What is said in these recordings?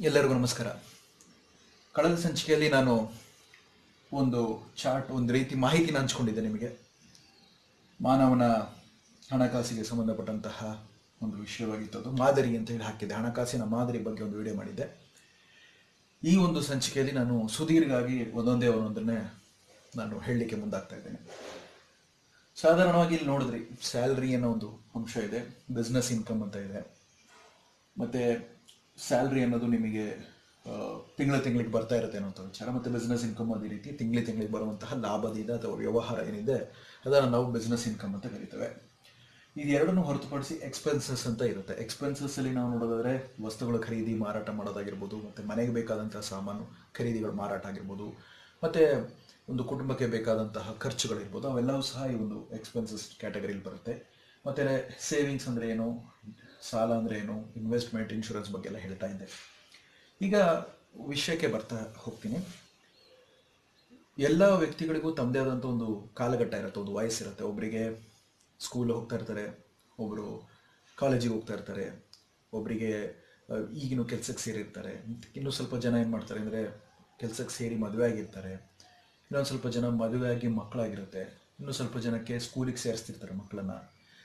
ಎಲ್ಲರಿಗೂ ನಮಸ್ಕಾರ. ಕಳೆದ ಸಂಚಿಕೆಯಲ್ಲಿ ನಾನು ಒಂದು ಚಾರ್ಟ್, ಒಂದು ರೀತಿ ಮಾಹಿತಿನ ಹಂಚ್ಕೊಂಡಿದ್ದೆ ನಿಮಗೆ. ಮಾನವನ ಹಣಕಾಸಿಗೆ ಸಂಬಂಧಪಟ್ಟಂತಹ ಒಂದು ವಿಷಯವಾಗಿತ್ತು. ಅದು ಮಾದರಿ ಅಂತ ಹೇಳಿ ಹಾಕಿದ್ದೆ. ಹಣಕಾಸಿನ ಮಾದರಿ ಬಗ್ಗೆ ಒಂದು ವಿಡಿಯೋ ಮಾಡಿದ್ದೆ. ಈ ಒಂದು ಸಂಚಿಕೆಯಲ್ಲಿ ನಾನು ಸುದೀರ್ಘವಾಗಿ ಒಂದೊಂದೇ ಒಂದೊಂದನ್ನೇ ನಾನು ಹೇಳಲಿಕ್ಕೆ ಮುಂದಾಗ್ತಾ ಇದ್ದೇನೆ. ಸಾಧಾರಣವಾಗಿ ಇಲ್ಲಿ ನೋಡಿದ್ರಿ, ಸ್ಯಾಲ್ರಿ ಅನ್ನೋ ಒಂದು ಅಂಶ ಇದೆ, ಬಿಸ್ನೆಸ್ ಇನ್ಕಮ್ ಅಂತ ಇದೆ. ಮತ್ತೆ ಸ್ಯಾಲ್ರಿ ಅನ್ನೋದು ನಿಮಗೆ ತಿಂಗಳ ತಿಂಗಳಿಗೆ ಬರ್ತಾ ಇರುತ್ತೆ ಅನ್ನೋ ವಿಚಾರ. ಮತ್ತು ಬಿಸ್ನೆಸ್ ಇನ್ಕಮ್ ಅದೇ ರೀತಿ ತಿಂಗಳ ತಿಂಗಳಿಗೆ ಬರುವಂತಹ ಲಾಭದಿಂದ ಅಥವಾ ವ್ಯವಹಾರ ಏನಿದೆ, ಅದನ್ನು ನಾವು ಬಿಸ್ನೆಸ್ ಇನ್ಕಮ್ ಅಂತ ಕರಿತೇವೆ. ಇದೆರಡನ್ನು ಹೊರತುಪಡಿಸಿ ಎಕ್ಸ್ಪೆನ್ಸಸ್ ಅಂತ ಇರುತ್ತೆ. ಎಕ್ಸ್ಪೆನ್ಸಸ್ ಅಲ್ಲಿ ನಾವು ನೋಡೋದಾದ್ರೆ, ವಸ್ತುಗಳ ಖರೀದಿ, ಮಾರಾಟ ಮಾಡೋದಾಗಿರ್ಬೋದು, ಮತ್ತೆ ಮನೆಗೆ ಬೇಕಾದಂತಹ ಸಾಮಾನು ಖರೀದಿಗಳು, ಮಾರಾಟ ಆಗಿರ್ಬೋದು, ಮತ್ತೆ ಒಂದು ಕುಟುಂಬಕ್ಕೆ ಬೇಕಾದಂತಹ ಖರ್ಚುಗಳಿರ್ಬೋದು, ಅವೆಲ್ಲವೂ ಸಹ ಈ ಒಂದು ಎಕ್ಸ್ಪೆನ್ಸಸ್ ಕ್ಯಾಟಗರಿಲಿ ಬರುತ್ತೆ. ಮತ್ತೆ ಸೇವಿಂಗ್ಸ್ ಅಂದ್ರೆ ಏನು? ಸಾಲ ಅಂದ್ರೆ ಏನು? ಇನ್ವೆಸ್ಟ್ಮೆಂಟ್ ಇನ್ಶೂರೆನ್ಸ್ ಬಗ್ಗೆ ಎಲ್ಲ ಹೇಳ್ತಾ ಇದ್ದೆ. ಈಗ ವಿಷಯಕ್ಕೆ ಬರ್ತಾ ಹೋಗ್ತೀನಿ. ಎಲ್ಲ ವ್ಯಕ್ತಿಗಳಿಗೂ ತಮ್ಮದೇ ಆದಂಥ ಒಂದು ಕಾಲಘಟ್ಟ ಇರುತ್ತೆ, ಒಂದು ವಯಸ್ಸಿರುತ್ತೆ ಒಬ್ಬರಿಗೆ ಸ್ಕೂಲ್ ಹೋಗ್ತಾ ಇರ್ತಾರೆ ಒಬ್ಬರು ಕಾಲೇಜಿಗೆ ಹೋಗ್ತಾ ಇರ್ತಾರೆ ಒಬ್ಬರಿಗೆ ಈಗಿನ ಕೆಲಸಕ್ಕೆ ಸೇರಿರ್ತಾರೆ. ಇನ್ನೂ ಸ್ವಲ್ಪ ಜನ ಏನು ಮಾಡ್ತಾರೆ ಅಂದರೆ ಕೆಲಸಕ್ಕೆ ಸೇರಿ ಮದುವೆ ಆಗಿರ್ತಾರೆ. ಇನ್ನೊಂದು ಸ್ವಲ್ಪ ಜನ ಮದುವೆ ಆಗಿ ಮಕ್ಕಳಾಗಿರುತ್ತೆ. ಇನ್ನೂ ಸ್ವಲ್ಪ ಜನಕ್ಕೆ ಸ್ಕೂಲಿಗೆ ಸೇರಿಸ್ತಿರ್ತಾರೆ ಮಕ್ಕಳನ್ನ.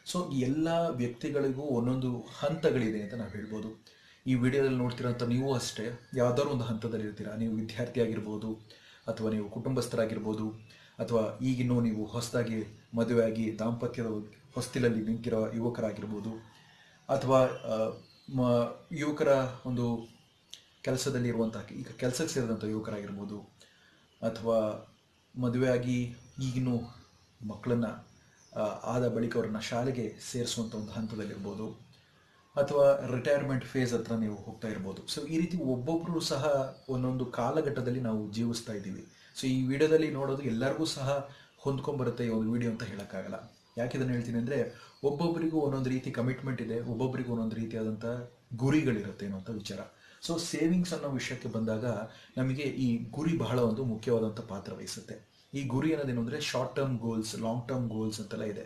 ಸೊ ಎಲ್ಲ ವ್ಯಕ್ತಿಗಳಿಗೂ ಒಂದೊಂದು ಹಂತಗಳಿದೆ ಅಂತ ನಾವು ಹೇಳ್ಬೋದು. ಈ ವಿಡಿಯೋದಲ್ಲಿ ನೋಡ್ತಿರೋಂಥ ನೀವು ಅಷ್ಟೇ, ಯಾವ್ದಾದ್ರು ಒಂದು ಹಂತದಲ್ಲಿ ಇರ್ತೀರಾ. ನೀವು ವಿದ್ಯಾರ್ಥಿ ಆಗಿರ್ಬೋದು, ಅಥವಾ ನೀವು ಕುಟುಂಬಸ್ಥರಾಗಿರ್ಬೋದು, ಅಥವಾ ಈಗಿನ್ನೂ ನೀವು ಹೊಸದಾಗಿ ಮದುವೆಯಾಗಿ ದಾಂಪತ್ಯದ ಹೊಸ್ತಿಲಲ್ಲಿ ನಿಂತಿರೋ ಯುವಕರಾಗಿರ್ಬೋದು, ಅಥವಾ ಮ- ಯುವಕರ ಒಂದು ಕೆಲಸದಲ್ಲಿ ಇರುವಂತಹ ಈಗ ಕೆಲಸಕ್ಕೆ ಸೇರಿದಂಥ ಯುವಕರಾಗಿರ್ಬೋದು, ಅಥವಾ ಮದುವೆಯಾಗಿ ಈಗಿನೂ ಮಕ್ಕಳನ್ನ ಆದ ಬಳಿಕ ಅವ್ರನ್ನ ಶಾಲೆಗೆ ಸೇರಿಸುವಂಥ ಒಂದು ಹಂತದಲ್ಲಿರ್ಬೋದು. ಅಥವಾ ರಿಟೈರ್ಮೆಂಟ್ ಫೇಸ್ ಹತ್ರ ನೀವು ಹೋಗ್ತಾ ಇರ್ಬೋದು. ಸೊ ಈ ರೀತಿ ಒಬ್ಬೊಬ್ಬರು ಸಹ ಒಂದೊಂದು ಕಾಲಘಟ್ಟದಲ್ಲಿ ನಾವು ಜೀವಿಸ್ತಾ ಇದ್ದೀವಿ. ಸೊ ಈ ವಿಡಿಯೋದಲ್ಲಿ ನೋಡೋದು ಎಲ್ಲರಿಗೂ ಸಹ ಹೊಂದ್ಕೊಂಡ್ಬರುತ್ತೆ ಈ ಒಂದು ವಿಡಿಯೋ ಅಂತ ಹೇಳೋಕ್ಕಾಗಲ್ಲ. ಯಾಕೆ ಇದನ್ನು ಹೇಳ್ತೀನಿ ಅಂದರೆ, ಒಬ್ಬೊಬ್ಬರಿಗೂ ಒಂದೊಂದು ರೀತಿ ಕಮಿಟ್ಮೆಂಟ್ ಇದೆ, ಒಬ್ಬೊಬ್ಬರಿಗೂ ಒಂದೊಂದು ರೀತಿಯಾದಂಥ ಗುರಿಗಳಿರುತ್ತೆ ಅನ್ನೋ ಅಂತ ವಿಚಾರ. ಸೊ ಸೇವಿಂಗ್ಸ್ ಅನ್ನೋ ವಿಷಯಕ್ಕೆ ಬಂದಾಗ ನಮಗೆ ಈ ಗುರಿ ಬಹಳ ಒಂದು ಮುಖ್ಯವಾದಂಥ ಪಾತ್ರ ವಹಿಸುತ್ತೆ. ಈ ಗುರಿ ಅನ್ನೋದೇನು ಅಂದರೆ short term goals long term goals ಅಂತೆಲ್ಲ ಇದೆ.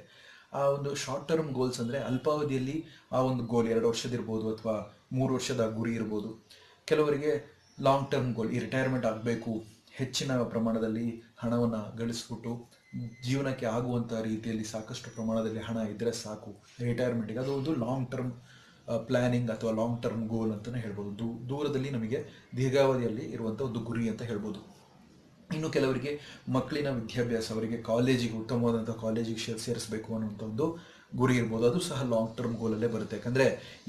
ಆ ಒಂದು ಶಾರ್ಟ್ ಟರ್ಮ್ ಗೋಲ್ಸ್ ಅಂದರೆ ಅಲ್ಪಾವಧಿಯಲ್ಲಿ ಆ ಒಂದು ಗೋಲ್ ಎರಡು ವರ್ಷದಿರ್ಬೋದು ಅಥವಾ ಮೂರು ವರ್ಷದ ಗುರಿ ಇರ್ಬೋದು. ಕೆಲವರಿಗೆ ಲಾಂಗ್ ಟರ್ಮ್ ಗೋಲ್ ಈ ರಿಟೈರ್ಮೆಂಟ್ ಆಗಬೇಕು, ಹೆಚ್ಚಿನ ಪ್ರಮಾಣದಲ್ಲಿ ಹಣವನ್ನು ಗಳಿಸ್ಬಿಟ್ಟು ಜೀವನಕ್ಕೆ ಆಗುವಂಥ ರೀತಿಯಲ್ಲಿ ಸಾಕಷ್ಟು ಪ್ರಮಾಣದಲ್ಲಿ ಹಣ ಇದ್ದರೆ ಸಾಕು. ರಿಟೈರ್ಮೆಂಟಿಗೆ ಅದು ಒಂದು ಲಾಂಗ್ ಟರ್ಮ್ ಪ್ಲ್ಯಾನಿಂಗ್ ಅಥವಾ ಲಾಂಗ್ ಟರ್ಮ್ ಗೋಲ್ ಅಂತಲೇ ಹೇಳ್ಬೋದು. ದೂರದಲ್ಲಿ ನಮಗೆ ದೀರ್ಘಾವಧಿಯಲ್ಲಿ ಇರುವಂಥ ಒಂದು ಗುರಿ ಅಂತ ಹೇಳ್ಬೋದು. ಇನ್ನು ಕೆಲವರಿಗೆ ಮಕ್ಕಳಿನ ವಿದ್ಯಾಭ್ಯಾಸ, ಅವರಿಗೆ ಕಾಲೇಜಿಗೆ ಉತ್ತಮವಾದಂಥ ಕಾಲೇಜಿಗೆ ಸೇರಿಸಬೇಕು ಅನ್ನುವಂಥ ಒಂದು ಗುರಿ ಇರ್ಬೋದು. ಅದು ಸಹ ಲಾಂಗ್ ಟರ್ಮ್ ಗೋಲಲ್ಲೇ ಬರುತ್ತೆ. ಯಾಕಂದರೆ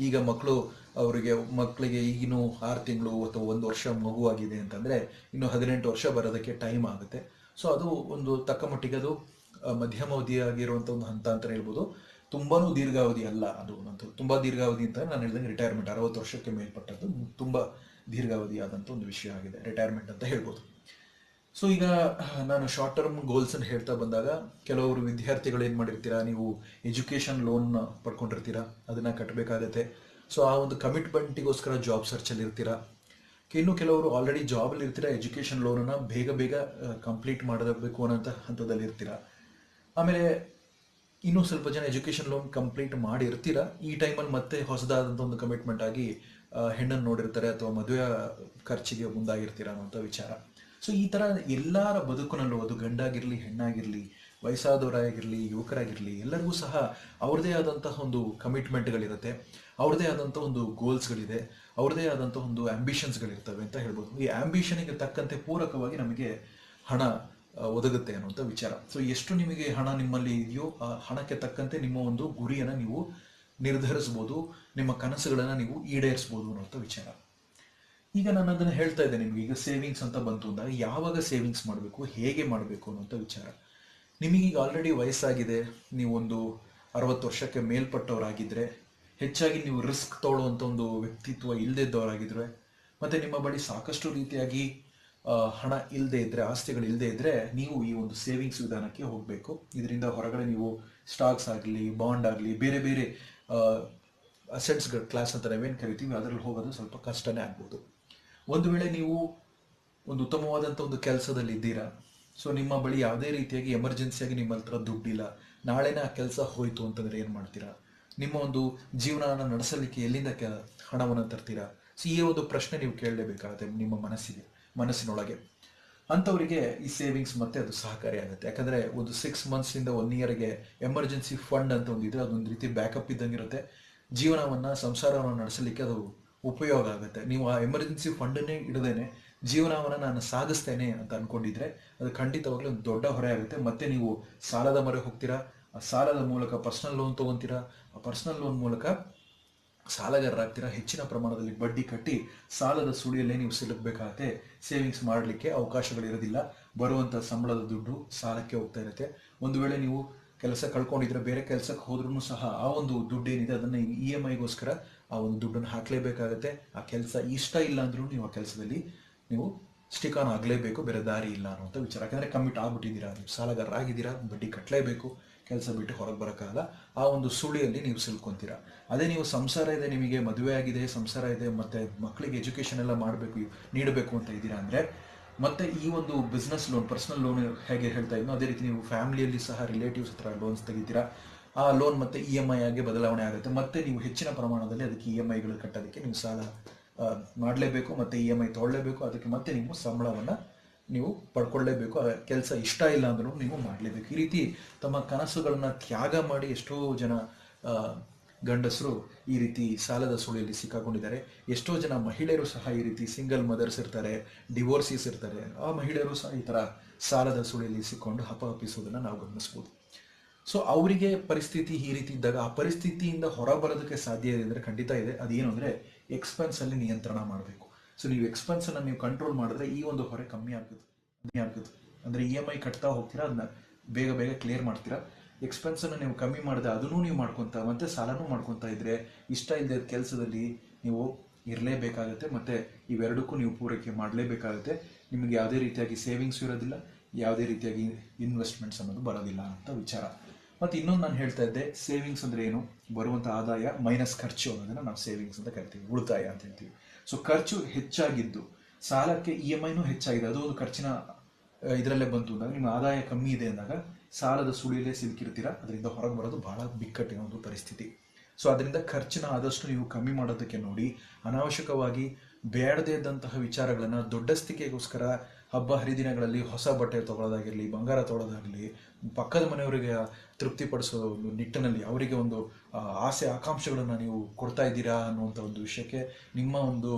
ಈಗ ಮಕ್ಕಳು ಅವರಿಗೆ ಮಕ್ಕಳಿಗೆ ಈಗಿನೂ ಆರು ತಿಂಗಳು ಅಥವಾ ಒಂದು ವರ್ಷ ಮಗುವಾಗಿದೆ ಅಂತಂದರೆ ಇನ್ನು ಹದಿನೆಂಟು ವರ್ಷ ಬರೋದಕ್ಕೆ ಟೈಮ್ ಆಗುತ್ತೆ. ಸೊ ಅದು ಒಂದು ತಕ್ಕ ಮಟ್ಟಿಗೆ ಅದು ಮಧ್ಯಮ ಮಧ್ಯಮಾವಧಿಯಾಗಿರುವಂಥ ಒಂದು ಹಂತ ಅಂತ ಹೇಳ್ಬೋದು. ತುಂಬಾ ದೀರ್ಘಾವಧಿ ಅಲ್ಲ ಅದು ನಂತರ ತುಂಬ ದೀರ್ಘಾವಧಿ ಅಂತ ನಾನು ಹೇಳಿದಂಗೆ ರಿಟೈರ್ಮೆಂಟ್ ಅರವತ್ತು ವರ್ಷಕ್ಕೆ ಮೇಲ್ಪಟ್ಟದ್ದು ತುಂಬ ದೀರ್ಘಾವಧಿ ಆದಂಥ ಒಂದು ವಿಷಯ ಆಗಿದೆ. ರಿಟೈರ್ಮೆಂಟ್ ಅಂತ ಹೇಳ್ಬೋದು. ಸೊ ಈಗ ನಾನು ಶಾರ್ಟ್ ಟರ್ಮ್ ಗೋಲ್ಸ್ ಅನ್ನು ಹೇಳ್ತಾ ಬಂದಾಗ, ಕೆಲವರು ವಿದ್ಯಾರ್ಥಿಗಳು ಏನು ಮಾಡಿರ್ತೀರಾ? ನೀವು ಎಜುಕೇಷನ್ ಲೋನ್ ಪಡ್ಕೊಂಡಿರ್ತೀರಾ? ಅದನ್ನು ಕಟ್ಟಬೇಕಾಗತ್ತೆ ಸೊ ಆ ಒಂದು ಕಮಿಟ್ಮೆಂಟಿಗೋಸ್ಕರ ಜಾಬ್ ಸರ್ಚಲ್ಲಿ ಇರ್ತೀರಾ? ಇನ್ನು ಕೆಲವರು ಆಲ್ರೆಡಿ ಜಾಬಲ್ಲಿ ಇರ್ತೀರಾ? ಎಜುಕೇಷನ್ ಲೋನನ್ನು ಬೇಗ ಬೇಗ ಕಂಪ್ಲೀಟ್ ಮಾಡಬೇಕು ಅನ್ನೋಂಥ ಹಂತದಲ್ಲಿ ಇರ್ತೀರಾ? ಆಮೇಲೆ, ಇನ್ನೂ ಸ್ವಲ್ಪ ಜನ ಎಜುಕೇಷನ್ ಲೋನ್ ಕಂಪ್ಲೀಟ್ ಮಾಡಿರ್ತೀರಾ? ಈ ಟೈಮಲ್ಲಿ ಮತ್ತೆ ಹೊಸದಾದಂಥ ಒಂದು ಕಮಿಟ್ಮೆಂಟ್ ಆಗಿ ಹೆಣ್ಣನ್ನು ನೋಡಿರ್ತಾರೆ ಅಥವಾ ಮದುವೆ, ಖರ್ಚಿಗೆ ಮುಂದಾಗಿರ್ತೀರಾ ಅನ್ನೋಂಥ ವಿಚಾರ. ಸೊ ಈ ಥರ ಎಲ್ಲರ ಬದುಕಿನಲ್ಲೂ ಅದು ಗಂಡಾಗಿರಲಿ, ಹೆಣ್ಣಾಗಿರಲಿ, ವಯಸ್ಸಾದವರಾಗಿರಲಿ, ಯುವಕರಾಗಿರಲಿ, ಎಲ್ಲರಿಗೂ ಸಹ ಅವ್ರದ್ದೇ ಆದಂತಹ ಒಂದು ಕಮಿಟ್ಮೆಂಟ್ಗಳಿರುತ್ತೆ ಅವ್ರದ್ದೇ ಆದಂಥ ಒಂದು ಗೋಲ್ಸ್ಗಳಿದೆ ಅವ್ರದ್ದೇ ಆದಂಥ ಒಂದು ಆ್ಯಂಬಿಷನ್ಸ್ಗಳಿರ್ತವೆ ಅಂತ ಹೇಳ್ಬೋದು. ಈ ಆ್ಯಂಬಿಷನಿಗೆ ತಕ್ಕಂತೆ ಪೂರಕವಾಗಿ ನಮಗೆ ಹಣ ಒದಗುತ್ತೆ ಅನ್ನುವಂಥ ವಿಚಾರ. ಸೊ ಎಷ್ಟು ನಿಮಗೆ ಹಣ ನಿಮ್ಮಲ್ಲಿ ಇದೆಯೋ ಆ ಹಣಕ್ಕೆ ತಕ್ಕಂತೆ ನಿಮ್ಮ ಒಂದು ಗುರಿಯನ್ನು ನೀವು ನಿರ್ಧರಿಸ್ಬೋದು, ನಿಮ್ಮ ಕನಸುಗಳನ್ನು ನೀವು ಈಡೇರಿಸ್ಬೋದು ಅನ್ನುವಂಥ ವಿಚಾರ. ಈಗ ನಾನು ಅದನ್ನು ಹೇಳ್ತಾ ಇದ್ದೆ ನಿಮಗೆ, ಈಗ ಸೇವಿಂಗ್ಸ್ ಅಂತ ಬಂತು ಅಂದಾಗ ಯಾವಾಗ ಸೇವಿಂಗ್ಸ್ ಮಾಡಬೇಕು, ಹೇಗೆ ಮಾಡಬೇಕು ಅನ್ನುವಂಥ ವಿಚಾರ. ನಿಮಗೀಗ ಆಲ್ರೆಡಿ ವಯಸ್ಸಾಗಿದೆ, ನೀವೊಂದು ಅರವತ್ತು ವರ್ಷಕ್ಕೆ ಮೇಲ್ಪಟ್ಟವರಾಗಿದ್ದರೆ ಹೆಚ್ಚಾಗಿ ನೀವು ರಿಸ್ಕ್ ತೊಗೊಳ್ಳುವಂಥ ಒಂದು ವ್ಯಕ್ತಿತ್ವ ಇಲ್ಲದೇ ಇದ್ದವರಾಗಿದ್ರೆ, ಮತ್ತು ನಿಮ್ಮ ಬಳಿ ಸಾಕಷ್ಟು ರೀತಿಯಾಗಿ ಹಣ ಇಲ್ಲದೆ ಇದ್ದರೆ ಆಸ್ತಿಗಳು ಇಲ್ಲದೆ ಇದ್ದರೆ ನೀವು ಈ ಒಂದು ಸೇವಿಂಗ್ಸ್ ವಿಧಾನಕ್ಕೆ ಹೋಗಬೇಕು. ಇದರಿಂದ ಹೊರಗಡೆ ನೀವು ಸ್ಟಾಕ್ಸ್ ಆಗಲಿ ಬಾಂಡ್ ಆಗಲಿ, ಬೇರೆ ಬೇರೆ ಅಸೆಟ್ಸ್ಗಳ ಕ್ಲಾಸ್ ಅಂತ ನಾವೇನು ಕರಿತೀವಿ, ಅದರಲ್ಲಿ ಹೋಗೋದು ಸ್ವಲ್ಪ ಕಷ್ಟನೇ ಆಗ್ಬೋದು. ಒಂದು ವೇಳೆ ನೀವು ಒಂದು ಉತ್ತಮವಾದಂಥ ಒಂದು ಕೆಲಸದಲ್ಲಿ ಇದ್ದೀರಾ ಸೊ ನಿಮ್ಮ ಬಳಿ ಯಾವುದೇ ರೀತಿಯಾಗಿ ಎಮರ್ಜೆನ್ಸಿಯಾಗಿ ನಿಮ್ಮ ಹತ್ರ ದುಡ್ಡಿಲ್ಲ, ನಾಳೆನೇ ಆ ಕೆಲಸ ಹೋಯಿತು ಅಂತಂದರೆ ಏನು ಮಾಡ್ತೀರಾ? ನಿಮ್ಮ ಒಂದು ಜೀವನವನ್ನು ನಡೆಸಲಿಕ್ಕೆ ಎಲ್ಲಿಂದ ಕೆ, ಹಣವನ್ನು ತರ್ತೀರಾ? ಸೊ ಈ ಒಂದು ಪ್ರಶ್ನೆ ನೀವು ಕೇಳಲೇಬೇಕಾಗುತ್ತೆ ನಿಮ್ಮ ಮನಸ್ಸಿಗೆ, ಮನಸ್ಸಿನೊಳಗೆ. ಅಂಥವರಿಗೆ ಈ ಸೇವಿಂಗ್ಸ್ ಮತ್ತೆ ಅದು ಸಹಕಾರಿಯಾಗುತ್ತೆ ಯಾಕಂದರೆ ಒಂದು ಸಿಕ್ಸ್ ಮಂತ್ಸಿಂದ ಒನ್ ಇಯರ್ಗೆ ಎಮರ್ಜೆನ್ಸಿ ಫಂಡ್ ಅಂತ ಒಂದು ಒಂದಿದ್ರೆ ಅದೊಂದು ರೀತಿ ಬ್ಯಾಕಪ್ ಇದ್ದಂಗಿರುತ್ತೆ. ಜೀವನವನ್ನು, ಸಂಸಾರವನ್ನು ನಡೆಸಲಿಕ್ಕೆ ಅದು ಉಪಯೋಗ ಆಗುತ್ತೆ ನೀವು ಆ ಎಮರ್ಜೆನ್ಸಿ ಫಂಡನ್ನೇ ಇಡದೇನೆ ಜೀವನವನ್ನು ನಾನು ಸಾಗಿಸ್ತೇನೆ ಅಂತ ಅನ್ಕೊಂಡಿದ್ರೆ ಅದು ಖಂಡಿತವಾಗ್ಲೂ ಒಂದು ದೊಡ್ಡ ಹೊರೆ ಆಗುತ್ತೆ. ಮತ್ತೆ ನೀವು ಸಾಲದ ಮೊರೆ ಹೋಗ್ತೀರಾ? ಆ ಸಾಲದ ಮೂಲಕ ಪರ್ಸನಲ್ ಲೋನ್ ತಗೊಂತೀರಾ? ಆ ಪರ್ಸನಲ್ ಲೋನ್ ಮೂಲಕ ಸಾಲಗಾರರಾಗ್ತೀರಾ? ಹೆಚ್ಚಿನ ಪ್ರಮಾಣದಲ್ಲಿ ಬಡ್ಡಿ ಕಟ್ಟಿ ಸಾಲದ ಸುಳಿಯಲ್ಲೇ ನೀವು ಸಿಲುಕಬೇಕಾಗತ್ತೆ. ಸೇವಿಂಗ್ಸ್ ಮಾಡಲಿಕ್ಕೆ ಅವಕಾಶಗಳಿರೋದಿಲ್ಲ. ಬರುವಂಥ ಸಂಬಳದ ದುಡ್ಡು ಸಾಲಕ್ಕೆ ಹೋಗ್ತಾ ಇರುತ್ತೆ. ಒಂದು ವೇಳೆ ನೀವು ಕೆಲಸ ಕಳ್ಕೊಂಡಿದ್ರೆ ಬೇರೆ ಕೆಲಸಕ್ಕೆ ಹೋದ್ರೂ ಸಹ ಆ ಒಂದು ದುಡ್ಡು ಏನಿದೆ ಅದನ್ನು ಇ ಎಂ ಐಗೋಸ್ಕರ ಆ ಒಂದು ದುಡ್ಡನ್ನು ಹಾಕಲೇಬೇಕಾಗತ್ತೆ. ಆ ಕೆಲಸ ಇಷ್ಟ ಇಲ್ಲ ಅಂದ್ರೂ ನೀವು ಆ ಕೆಲಸದಲ್ಲಿ ನೀವು ಸ್ಟಿಕ್ ಆನ್ ಆಗಲೇಬೇಕು, ಬೇರೆ ದಾರಿ ಇಲ್ಲ ಅನ್ನೋಂಥ ವಿಚಾರ. ಯಾಕಂದರೆ ಕಮಿಟ್ ಆಗ್ಬಿಟ್ಟಿದ್ದೀರಾ, ನೀವು ಸಾಲಗಾರರಾಗಿದ್ದೀರಾ ಬಡ್ಡಿ ಕಟ್ಟಲೇಬೇಕು ಕೆಲಸ ಬಿಟ್ಟು ಹೊರಗೆ ಬರೋಕ್ಕಾಗಲ್ಲ. ಆ ಒಂದು ಸುಳಿಯಲ್ಲಿ ನೀವು ಸಿಲ್ಕೊಂತೀರಾ. ಅದೇ ನೀವು ಸಂಸಾರ ಇದೆ, ನಿಮಗೆ ಮದುವೆ ಆಗಿದೆ, ಸಂಸಾರ ಇದೆ, ಮತ್ತೆ ಮಕ್ಕಳಿಗೆ ಎಜುಕೇಷನ್ ಎಲ್ಲ ಮಾಡಬೇಕು, ನೀಡಬೇಕು ಅಂತ ಇದ್ದೀರಾ ಅಂದರೆ ಮತ್ತೆ ಈ ಒಂದು ಬಿಸ್ನೆಸ್ ಲೋನ್ ಪರ್ಸನಲ್ ಲೋನ್ ಹೇಗೆ ಹೇಳ್ತಾ ಇದ್ನೋ, ಅದೇ ರೀತಿ ನೀವು ಫ್ಯಾಮಿಲಿಯಲ್ಲಿ ಸಹ ರಿಲೇಟಿವ್ಸ್ ಹತ್ರ ಲೋನ್ಸ್ ತೆಗಿತೀರಾ, ಆ ಲೋನ್ ಮತ್ತೆ ಇ ಎಂ ಐ ಆಗಿ ಬದಲಾವಣೆ ಆಗುತ್ತೆ. ಮತ್ತೆ ನೀವು ಹೆಚ್ಚಿನ ಪ್ರಮಾಣದಲ್ಲಿ ಅದಕ್ಕೆ ಇ ಎಂ ಐಗಳು ಕಟ್ಟೋದಕ್ಕೆ ನೀವು ಸಾಲ ಮಾಡಲೇಬೇಕು ಮತ್ತೆ ಇ ಎಂ ಐ ತೊಗೊಳ್ಳೇಬೇಕು. ಅದಕ್ಕೆ ಮತ್ತೆ ನೀವು ಸಂಬಳವನ್ನು ನೀವು ಪಡ್ಕೊಳ್ಳೇಬೇಕು. ಆ ಕೆಲಸ ಇಷ್ಟ ಇಲ್ಲ ಅಂದ್ರೂ ನೀವು ಮಾಡಲೇಬೇಕು. ಈ ರೀತಿ ತಮ್ಮ ಕನಸುಗಳನ್ನ ತ್ಯಾಗ ಮಾಡಿ ಎಷ್ಟೋ ಜನ ಗಂಡಸರು ಈ ರೀತಿ ಸಾಲದ ಸುಳಿಯಲ್ಲಿ ಸಿಕ್ಕಾಕೊಂಡಿದ್ದಾರೆ. ಎಷ್ಟೋ ಜನ ಮಹಿಳೆಯರು ಸಹ ಈ ರೀತಿ ಸಿಂಗಲ್ ಮದರ್ಸ್ ಇರ್ತಾರೆ ಡಿವೋರ್ಸೀಸ್ ಇರ್ತಾರೆ. ಆ ಮಹಿಳೆಯರು ಸಹ ಈ ಥರ ಸಾಲದ ಸುಳಿಯಲ್ಲಿ ಸಿಕ್ಕೊಂಡು ಹಪಹಪಿಸೋದನ್ನ ನಾವು ಗಮನಿಸ್ಬೋದು. ಸೊ ಅವರಿಗೆ ಪರಿಸ್ಥಿತಿ ಈ ರೀತಿ ಇದ್ದಾಗ ಆ ಪರಿಸ್ಥಿತಿಯಿಂದ ಹೊರಬರೋದಕ್ಕೆ ಸಾಧ್ಯ ಇದೆ ಅಂದರೆ ಖಂಡಿತ ಇದೆ. ಅದೇನು ಅಂದರೆ ಎಕ್ಸ್ಪೆನ್ಸ್ ಅಲ್ಲಿ ನಿಯಂತ್ರಣ ಮಾಡಬೇಕು. ಸೊ ನೀವು ಎಕ್ಸ್ಪೆನ್ಸ್ ಅನ್ನ ನೀವು ಕಂಟ್ರೋಲ್ ಮಾಡಿದ್ರೆ ಈ ಒಂದು ಹೊರೆ ಕಮ್ಮಿ ಆಗುತ್ತೆ ಕಮ್ಮಿ ಆಗುತ್ತೆ ಅಂದ್ರೆ ಇ ಎಂ ಐ ಕಟ್ತಾ ಹೋಗ್ತೀರಾ, ಅದನ್ನ ಬೇಗ ಬೇಗ ಕ್ಲಿಯರ್ ಮಾಡ್ತೀರಾ? ಎಕ್ಸ್ಪೆನ್ಸ್ ಅನ್ನ ನೀವು ಕಮ್ಮಿ ಮಾಡಿದೆ ಅದನ್ನು ನೀವು ಮಾಡ್ಕೊತಾ, ಮತ್ತೆ ಸಾಲನೂ ಮಾಡ್ಕೊತಾ ಇದ್ರೆ ಇಷ್ಟ ಇಲ್ಲದ ಕೆಲಸದಲ್ಲಿ ನೀವು ಇರಲೇಬೇಕಾಗುತ್ತೆ, ಮತ್ತೆ ಇವೆರಡಕ್ಕೂ ನೀವು ಪೂರೈಕೆ ಮಾಡಲೇಬೇಕಾಗುತ್ತೆ. ನಿಮಗೆ ಯಾವುದೇ ರೀತಿಯಾಗಿ ಸೇವಿಂಗ್ಸ್ ಇರೋದಿಲ್ಲ, ಯಾವುದೇ ರೀತಿಯಾಗಿ ಇನ್ವೆಸ್ಟ್ಮೆಂಟ್ಸ್ ಅನ್ನೋದು ಬರೋದಿಲ್ಲ ಅಂತ ವಿಚಾರ. ಮತ್ತೆ ಇನ್ನೊಂದು ನಾನು ಹೇಳ್ತಾ ಇದ್ದೆ ಸೇವಿಂಗ್ಸ್ ಅಂದ್ರೆ ಏನು? ಬರುವಂಥ ಆದಾಯ ಮೈನಸ್ ಖರ್ಚು ಅನ್ನೋದನ್ನ ನಾವು ಸೇವಿಂಗ್ಸ್ ಅಂತ ಕರಿತೀವಿ, ಉಳಿತಾಯ ಅಂತ ಹೇಳ್ತೀವಿ. ಸೊ ಖರ್ಚು ಹೆಚ್ಚಾಗಿದ್ದು, ಸಾಲಕ್ಕೆ ಇ ಎಂ ಐನೂ ಹೆಚ್ಚಾಗಿದೆ, ಅದು ಒಂದು ಖರ್ಚಿನ ಇದರಲ್ಲೇ ಬಂತು ಅಂದಾಗ, ನಿಮ್ಮ ಆದಾಯ ಕಮ್ಮಿ ಇದೆ ಅಂದಾಗ ಸಾಲದ ಸುಳಿಲೇ ಸಿಲುಕಿರ್ತೀರ? ಅದರಿಂದ ಹೊರಗೆ ಬರೋದು ಬಹಳ ಬಿಕ್ಕಟ್ಟಿನ ಒಂದು ಪರಿಸ್ಥಿತಿ. ಸೊ ಅದರಿಂದ ಖರ್ಚಿನ ಆದಷ್ಟು ನೀವು ಕಮ್ಮಿ ಮಾಡೋದಕ್ಕೆ ನೋಡಿ, ಅನಾವಶ್ಯಕವಾಗಿ ಬೇಡದೇ ಇದ್ದಂತಹ ವಿಚಾರಗಳನ್ನು ದೊಡ್ಡಸ್ತಿಕೆಗೋಸ್ಕರ ಹಬ್ಬ ಹರಿದಿನಗಳಲ್ಲಿ ಹೊಸ ಬಟ್ಟೆ ತಗೊಳ್ಳೋದಾಗಿರಲಿ ಬಂಗಾರ ತೊಗೊಳ್ಳೋದಾಗಲಿ ಪಕ್ಕದ ಮನೆಯವರಿಗೆ ತೃಪ್ತಿಪಡಿಸೋ ಒಂದು ನಿಟ್ಟಿನಲ್ಲಿ ಅವರಿಗೆ ಒಂದು ಆಸೆ ಆಕಾಂಕ್ಷೆಗಳನ್ನು ನೀವು ಕೊಡ್ತಾ ಇದ್ದೀರಾ ಅನ್ನುವಂಥ ಒಂದು ವಿಷಯಕ್ಕೆ ನಿಮ್ಮ ಒಂದು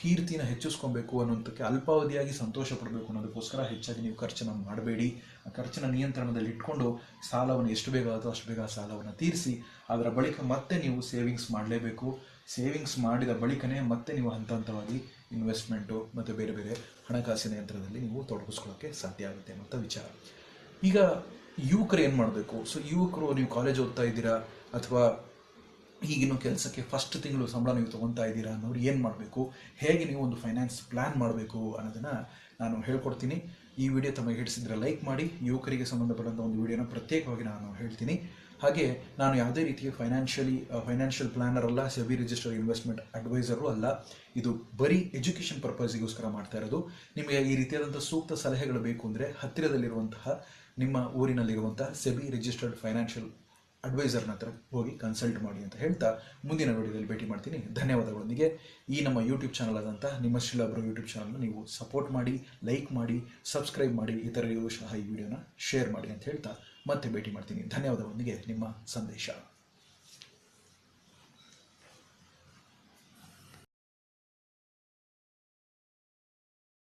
ಕೀರ್ತಿನ ಹೆಚ್ಚಿಸ್ಕೊಬೇಕು ಅನ್ನೋದಕ್ಕೆ ಅಲ್ಪಾವಧಿಯಾಗಿ ಸಂತೋಷ ಪಡಬೇಕು ಅನ್ನೋದಕ್ಕೋಸ್ಕರ ಹೆಚ್ಚಾಗಿ ನೀವು ಖರ್ಚನ್ನು ಮಾಡಬೇಡಿ. ಆ ಖರ್ಚನ್ನ ನಿಯಂತ್ರಣದಲ್ಲಿ ಇಟ್ಕೊಂಡು ಸಾಲವನ್ನು ಎಷ್ಟು ಬೇಗ ಆಗುತ್ತೋ ಅಷ್ಟು ಬೇಗ ಸಾಲವನ್ನು ತೀರಿಸಿ, ಅದರ ಬಳಿಕ ಮತ್ತೆ ನೀವು ಸೇವಿಂಗ್ಸ್ ಮಾಡಲೇಬೇಕು. ಸೇವಿಂಗ್ಸ್ ಮಾಡಿದ ಬಳಿಕನೇ ಮತ್ತೆ ನೀವು ಹಂತ ಹಂತವಾಗಿ ಇನ್ವೆಸ್ಟ್ಮೆಂಟು ಮತ್ತು ಬೇರೆ ಬೇರೆ ಹಣಕಾಸಿನ ಯಂತ್ರದಲ್ಲಿ ನೀವು ತೊಡಗಿಸ್ಕೊಳ್ಳೋಕ್ಕೆ ಸಾಧ್ಯ ಆಗುತ್ತೆ ಅನ್ನೋಂಥ ವಿಚಾರ. ಈಗ ಯುವಕರು ಏನು ಮಾಡಬೇಕು? ಸೊ ಯುವಕರು ನೀವು ಕಾಲೇಜ್ ಓದ್ತಾ ಇದ್ದೀರಾ ಅಥವಾ ಈಗಿನ ಕೆಲಸಕ್ಕೆ ಫಸ್ಟ್ ತಿಂಗಳು ಸಂಬಳ ನೀವು ತೊಗೊತಾ ಇದ್ದೀರಾ ಅನ್ನೋರು ಏನು ಮಾಡಬೇಕು? ಹೇಗೆ ನೀವು ಒಂದು ಫೈನಾನ್ಸ್ ಪ್ಲ್ಯಾನ್ ಮಾಡಬೇಕು ಅನ್ನೋದನ್ನು ನಾನು ಹೇಳ್ಕೊಡ್ತೀನಿ. ಈ ವಿಡಿಯೋ ತಮಗೆ ಹಿಡಿಸಿದ್ರೆ ಲೈಕ್ ಮಾಡಿ, ಯುವಕರಿಗೆ ಸಂಬಂಧಪಟ್ಟಂಥ ಒಂದು ವಿಡಿಯೋನ ಪ್ರತ್ಯೇಕವಾಗಿ ನಾನು ಹೇಳ್ತೀನಿ. ಹಾಗೆ ನಾನು ಯಾವುದೇ ರೀತಿಯ ಫೈನಾನ್ಷಿಯಲಿ ಫೈನಾನ್ಷಿಯಲ್ ಪ್ಲ್ಯಾನರ್ ಅಲ್ಲ ಸೆಬಿ ರಿಜಿಸ್ಟರ್ ಇನ್ವೆಸ್ಟ್ಮೆಂಟ್ ಅಡ್ವೈಸರು ಅಲ್ಲ. ಇದು ಬರೀ ಎಜುಕೇಷನ್ ಪರ್ಪಸ್ಗೋಸ್ಕರ ಮಾಡ್ತಾ ಇರೋದು. ನಿಮಗೆ ಈ ರೀತಿಯಾದಂಥ ಸೂಕ್ತ ಸಲಹೆಗಳು ಬೇಕು ಅಂದರೆ ಹತ್ತಿರದಲ್ಲಿರುವಂತಹ, ನಿಮ್ಮ ಊರಿನಲ್ಲಿರುವಂತಹ ಸೆಬಿ ರಿಜಿಸ್ಟರ್ಡ್ ಫೈನಾನ್ಷಿಯಲ್ ಅಡ್ವೈಸರ್ನ ಹತ್ರ ಹೋಗಿ ಕನ್ಸಲ್ಟ್ ಮಾಡಿ ಅಂತ ಹೇಳ್ತಾ ಮುಂದಿನ ವಿಡಿಯೋದಲ್ಲಿ ಭೇಟಿ ಮಾಡ್ತೀನಿ. ಧನ್ಯವಾದಗಳೊಂದಿಗೆ. ಈ ನಮ್ಮ ಯೂಟ್ಯೂಬ್ ಚಾನಲ್ ಆದಂಥ ನಿಮ್ಮ ಶಿಲಾಬ್ರು ಯೂಟ್ಯೂಬ್ ಚಾನಲ್ನ ನೀವು ಸಪೋರ್ಟ್ ಮಾಡಿ ಲೈಕ್ ಮಾಡಿ ಸಬ್ಸ್ಕ್ರೈಬ್ ಮಾಡಿ, ಇತರರಿಗೂ ಸಹ ಈ ವಿಡಿಯೋನ ಶೇರ್ ಮಾಡಿ ಅಂತ ಹೇಳ್ತಾ ಮತ್ತೆ ಭೇಟಿ ಮಾಡ್ತೀನಿ. ಧನ್ಯವಾದಗಳೊಂದಿಗೆ. ನಿಮ್ಮ ಸಂದೇಶ.